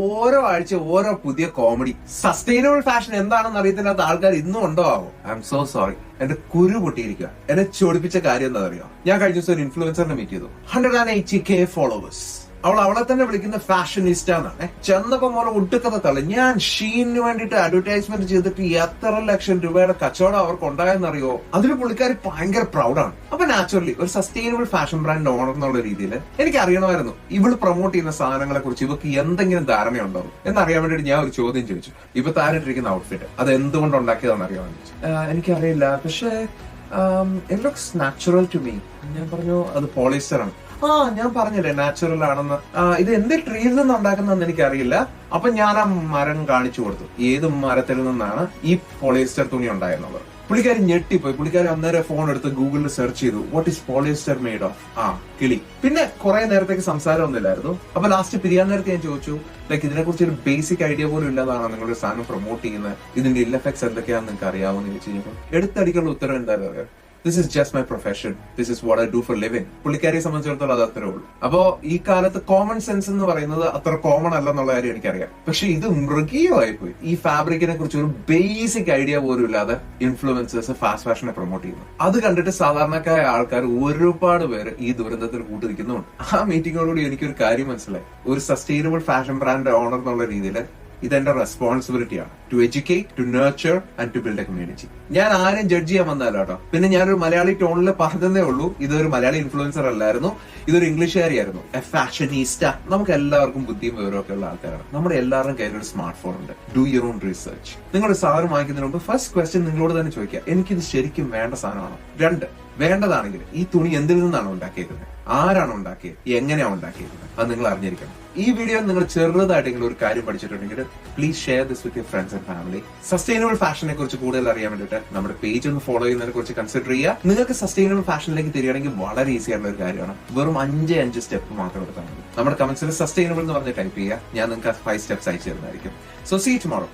ഓരോ ആഴ്ച ഓരോ പുതിയ കോമഡി സസ്റ്റൈനബിൾ ഫാഷൻ എന്താണെന്ന് അറിയത്തില്ലാത്ത ആൾക്കാർ ഇന്നും ഉണ്ടോ? ആവോ ഐ എം സോ സോറി എന്റെ കുരു പൊട്ടിയിരിക്കുക എന്നെ ചൊടിപ്പിച്ച കാര്യം എന്താ അറിയോ ഞാൻ കഴിഞ്ഞ ദിവസം ഒരു ഇൻഫ്ലുവൻസറിനെ മീറ്റ് ചെയ്തു. Hundred and eighty K followers അവൾ അവളെ തന്നെ വിളിക്കുന്ന ഫാഷനിസ്റ്റ് എന്നാണ് ചെന്നപ്പോ മോളെ ഒട്ടുക്കഥ തള്ളി. ഞാൻ ഷീനിന് വേണ്ടിട്ട് അഡ്വർടൈസ്മെന്റ് ചെയ്തിട്ട് എത്ര ലക്ഷം രൂപയുടെ കച്ചവടം അവർക്ക് ഉണ്ടായെന്നറിയോ? അതിന് പുള്ളിക്കാർ ഭയങ്കര പ്രൗഡാണ് അപ്പൊ നാച്ചുറലി ഒരു സസ്റ്റൈനബിൾ ഫാഷൻ ബ്രാൻഡ് ഓണർ എന്നുള്ള രീതിയിൽ എനിക്ക് അറിയണമായിരുന്നു ഇവൾ പ്രൊമോട്ട് ചെയ്യുന്ന സാധനങ്ങളെ കുറിച്ച് ഇവർക്ക് എന്തെങ്കിലും ധാരണയുണ്ടാവും എന്നറിയാൻ വേണ്ടിയിട്ട് ഞാൻ ഒരു ചോദ്യം ചോദിച്ചു. ഇപ്പൊ താരിട്ടിരിക്കുന്ന ഔട്ട്ഫിറ്റ് അത് എന്തുകൊണ്ട് ഉണ്ടാക്കിയതാണെന്ന് അറിയാൻ വേണ്ടി "ആഹ് എനിക്കറിയില്ല. പക്ഷേ it looks natural to me ഞാൻ പറഞ്ഞു അത് പോളിസ്റ്റർ ആണ്. ആ ഞാൻ പറഞ്ഞില്ലേ നാച്ചുറൽ ആണെന്ന്. ഇത് എന്ത് ട്രീയിൽ നിന്ന് ഉണ്ടാക്കുന്നതെന്ന് എനിക്കറിയില്ല. അപ്പൊ ഞാൻ ആ മരം കാണിച്ചു കൊടുത്തു. ഏത് മരത്തിൽ നിന്നാണ് ഈ പോളിസ്റ്റർ തുണി ഉണ്ടായെന്നുള്ളത് പുള്ളിക്കാരി ഞെട്ടിപ്പോയി. പുള്ളിക്കാരി അന്നേരം ഫോൺ എടുത്ത് ഗൂഗിളിൽ സെർച്ച് ചെയ്തു. What is polyester made of ആ കിളി. പിന്നെ കുറെ നേരത്തേക്ക് സംസാരം ഒന്നുമില്ലായിരുന്നു. അപ്പൊ ലാസ്റ്റ് പിരിയാൻ നേരത്തെ ഞാൻ ചോദിച്ചു ലൈക്ക് ഇതിനെ കുറിച്ച് ഒരു ബേസിക് ഐഡിയ പോലും ഇല്ലാതാണ് നിങ്ങളുടെ സാധനം പ്രൊമോട്ട് ചെയ്യുന്നത്? ഇതിന്റെ ഇല്ല എഫക്ട്സ് എന്തൊക്കെയാണെന്ന് നിങ്ങൾക്ക് അറിയാവുന്ന ചോദിച്ചു കഴിഞ്ഞപ്പോൾ എടുത്തടിക്കുള്ള ഉത്തരം എന്തായാലും this is just my profession this is what I do for living പുള്ളിക്കാരിയെ സംബന്ധിച്ചിടത്തോളം അത് അത്രേ ഉള്ളൂ. അപ്പോ ഈ കാലത്ത് കോമൺ സെൻസ് എന്ന് പറയുന്നത് അത്ര കോമൺ അല്ലെന്നുള്ള കാര്യം എനിക്കറിയാം. പക്ഷെ ഇത് മൃഗീയമായി പോയി ഈ ഫാബ്രിക്കിനെ കുറിച്ച് ഒരു ബേസിക് ഐഡിയ പോലും ഇല്ലാതെ ഇൻഫ്ലുവൻസേഴ്സ് ഫാസ്റ്റ് ഫാഷനെ പ്രൊമോട്ട് ചെയ്യുന്നു. അത് കണ്ടിട്ട് സാധാരണക്കാരായ ആൾക്കാർ ഒരുപാട് പേര് ഈ ദുരന്തത്തിൽ കൂട്ടിരിക്കുന്നുണ്ട് ആ മീറ്റിങ്ങോടുകൂടി എനിക്കൊരു കാര്യം മനസ്സിലായി. ഒരു സസ്റ്റൈനബിൾ ഫാഷൻ ബ്രാൻഡ് ഓണർ എന്നുള്ള രീതിയിൽ ഇതെന്റെ റെസ്പോൺസിബിലിറ്റിയാണ് to educate to nurture and to build a community ഞാൻ ആരും ജഡ്ജ് ചെയ്യാൻ വന്നാലോ കേട്ടോ. പിന്നെ ഞാനൊരു മലയാളി ടോണിൽ പറഞ്ഞതേ ഉള്ളൂ. ഇതൊരു മലയാളി ഇൻഫ്ലുവൻസർ അല്ലായിരുന്നു. ഇതൊരു ഇംഗ്ലീഷുകാരിയായിരുന്നു എ ഫാഷനീസ്റ്റ നമുക്ക് എല്ലാവർക്കും ബുദ്ധിയും വിവരമൊക്കെ ഉള്ള ആൾക്കാരാണ്. നമ്മുടെ എല്ലാവരും കയ്യിൽ ഒരു സ്മാർട്ട് ഫോൺ ഉണ്ട്. ഡു യുവർ ഓൺ റിസർച്ച് നിങ്ങളൊരു സാധനം വാങ്ങിക്കുന്നതിന് മുമ്പ് ഫസ്റ്റ് ക്വസ്റ്റ്യൻ നിങ്ങളോട് തന്നെ ചോദിക്കുക. എനിക്കിത് ശരിക്കും വേണ്ട സാധനമാണോ? രണ്ട്. വേണ്ടതാണെങ്കിൽ ഈ തുണി എന്തിൽ നിന്നാണ് ഉണ്ടാക്കിയേക്കുന്നത്? ആരാണ് ഉണ്ടാക്കിയത്? എങ്ങനെയാണ് ഉണ്ടാക്കിയത് അത് നിങ്ങൾ അറിഞ്ഞിരിക്കണം. ഈ വീഡിയോ നിങ്ങൾ ചെറുതായിട്ടെങ്കിലും ഒരു കാര്യം പഠിച്ചിട്ടുണ്ടെങ്കിൽ please share this with your friends and family sustainable ഫാഷനെ കുറിച്ച് കൂടുതൽ അറിയാൻ വേണ്ടിയിട്ട് നമ്മുടെ പേജ് ഒന്ന് ഫോളോ ചെയ്യുന്നതിനെ കുറിച്ച് കൺസിഡർ ചെയ്യുക. നിങ്ങൾക്ക് സസ്റ്റൈനബിൾ ഫാഷനിലേക്ക് തിരിയണമെങ്കിൽ വളരെ ഈസി ആയിട്ടുള്ള ഒരു കാര്യമാണ്. വെറും അഞ്ച് അഞ്ച് സ്റ്റെപ്പ് മാത്രം എടുത്താൽ മതി. നമ്മുടെ കമന്റ്സിൽ സസ്റ്റൈനബിൾ എന്ന് പറഞ്ഞ് ടൈപ്പ് ചെയ്യുക. ഞാൻ നിങ്ങൾക്ക് ഫൈവ് സ്റ്റെപ്സ് അയച്ചു തരുന്നതായിരിക്കും. So see tomorrow